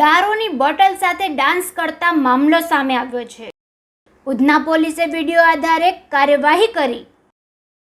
દારૂની બોટલ સાથે ડાન્સ કરતા મામલો સામે આવ્યો છે. ઉધના પોલીસે વીડિયો આધારે કાર્યવાહી કરી.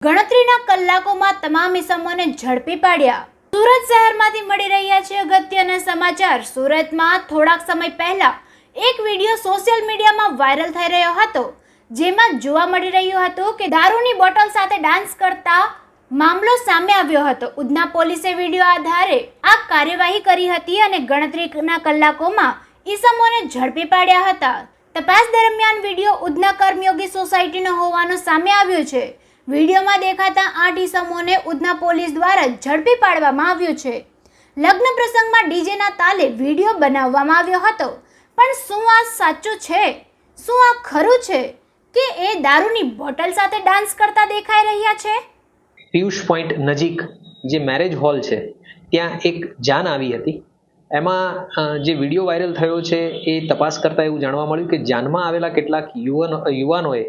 ગણતરીના કલાકોમાં તમામ ઇસમોને ઝડપી પાડ્યા. સુરત શહેરમાંથી મળી રહ્યા છે અગત્યના સમાચાર. સુરતમાં થોડાક સમય પહેલા એક વીડિયો સોશિયલ મીડિયામાં વાયરલ થઈ રહ્યો હતો, જેમાં જોવા મળી રહ્યું હતું કે દારૂની બોટલ સાથે ડાન્સ કરતા મામલો સામે આવ્યો હતો. ઉધના પોલીસે વીડિયો આધારે આ કાર્યવાહી કરી હતી અને ગણતરીના કલાકોમાં ઈસમોને ઝડપી પાડ્યા હતા. તપાસ દરમિયાન વીડિયો ઉધના કર્મયોગી સોસાયટીનો હોવાનો સામે આવ્યો છે. વિડીયોમાં દેખાતા આઠ ઈસમોને ઉધના પોલીસ દ્વારા ઝડપી પાડવામાં આવ્યું છે. લગ્ન પ્રસંગમાં ડીજેના તાલે વીડિયો બનાવવામાં આવ્યો હતો. પણ શું આ સાચું છે? શું આ ખરું છે? કે એ દારૂની બોટલ સાથે ડાન્સ કરતા દેખાઈ રહ્યા છે? પિયુષ પોઈન્ટ નજીક જે મેરેજ હોલ છે, ત્યાં એક જાન આવી હતી. એમાં જે વીડિયો વાયરલ થયો છે એ તપાસ કરતા એવું જાણવા મળ્યું કે જાનમાં આવેલા કેટલાક યુવાનો, યુવાનોએ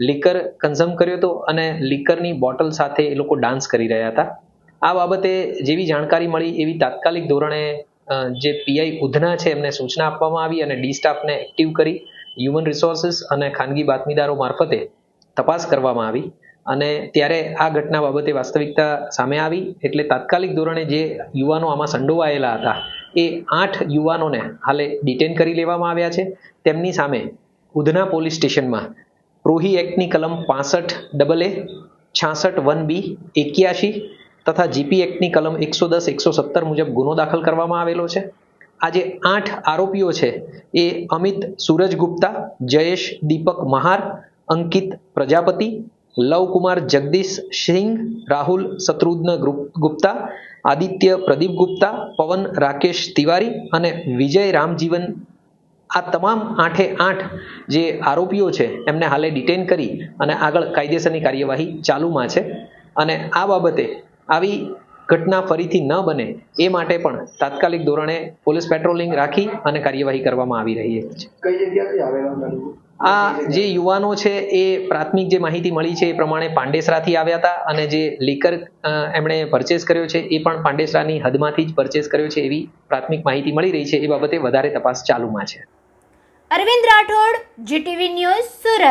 લિકર કન્ઝમ કર્યો હતો અને લિકરની બોટલ સાથે એ લોકો ડાન્સ કરી રહ્યા હતા. આ બાબતે જેવી જાણકારી મળી એવી તાત્કાલિક ધોરણે જે પીઆઈ ઉધના છે એમને સૂચના આપવામાં આવી અને ડી સ્ટાફને એક્ટિવ કરી. હ્યુમન રિસોર્સિસ અને ખાનગી બાતમીદારો મારફતે તપાસ કરવામાં આવી અને ત્યારે આ ઘટના બાબતે વાસ્તવિકતા સામે આવી એટલે તાત્કાલિક ધોરણે જે યુવાનો આમાં સંડોવાયેલા હતા, એ આઠ યુવાનોને હાલે ડિટેન કરી લેવામાં આવ્યા છે. તેમની સામે ઉધના પોલીસ સ્ટેશનમાં પ્રોહી એક્ટની કલમ પાસઠ ડબલ એ, છાસઠ વન બી, એક્યાશી તથા જીપી એક્ટની કલમ એકસો દસ, એકસો સત્તર મુજબ ગુનો દાખલ કરવામાં આવેલો છે. આ જે આઠ આરોપીઓ છે, એ અમિત સૂરજ ગુપ્તા જયેશ દીપક મહાર અંકિત પ્રજાપતિ, લવકુમાર જગદીશ સિંહ રાહુલ શત્રુઘ્ન ગુપ્તા, આદિત્ય પ્રદીપ ગુપ્તા, પવન રાકેશ તિવારી અને વિજય રામજીવન. આ તમામ આઠે આઠ જે આરોપીઓ છે, એમને હાલે ડિટેન કરી અને આગળ કાયદેસરની કાર્યવાહી ચાલુમાં છે. અને આ બાબતે આવી ઘટના ફરીથી ન બને એ માટે પણ તાત્કાલિક ધોરણે પોલીસ પેટ્રોલિંગ રાખી અને કાર્યવાહી કરવામાં આવી રહી છે. કઈ જગ્યાથી આવેલા? આ જે યુવાનો છે, એ પ્રાથમિક જે માહિતી મળી છે એ પ્રમાણે પાંડેસરાથી આવ્યા હતા અને જે લીકર એમણે પરચેસ કર્યો છે, એ પણ પાંડેસરાની હદમાંથી જ પરચેસ કર્યો છે એવી પ્રાથમિક માહિતી મળી રહી છે. એ બાબતે વધારે તપાસ ચાલુમાં છે. Arvind Rathod GTV news Surat.